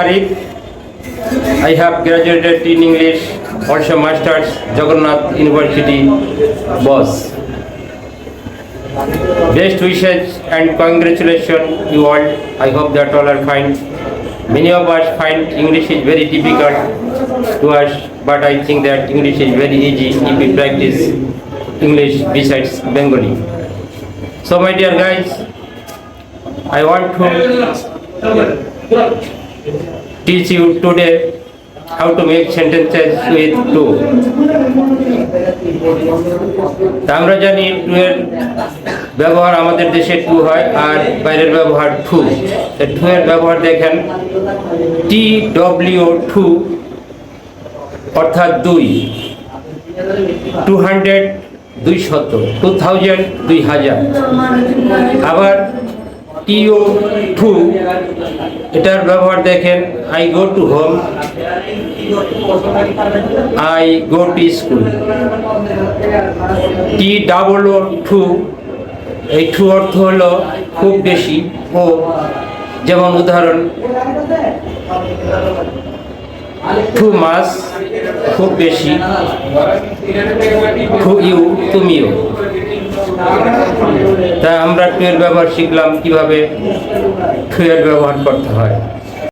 Arif. I have graduated in English, also masters Jagannath University, Boss. Best wishes and congratulations you all. I hope that all are fine. Many of us find English is very difficult to us, but I think that English is very easy if we practice English besides Bengali. So my dear guys, I want to teach you today how to make sentences with to. আমরা জানি two এর ব্যবহার আমাদের দেশে two হয় আর বাইরের ব্যবহার two two এর ব্যবহার দেখেন টি ডব্লিউ টু অর্থাৎ দুই। টু হান্ড্রেড দুই শত টু থাউজেন্ড দুই হাজার। আবার টিও টু এটার ব্যবহার দেখেন I go to home I go to school T double O too এই টু অর্থ হলো খুব বেশি। ও, যেমন উদাহরণ টু মাস খুব বেশি। টু ইউ তুমিও তা আমরা টু ব্যবহার শিখলাম কীভাবে টু ব্যবহার করতে হয়।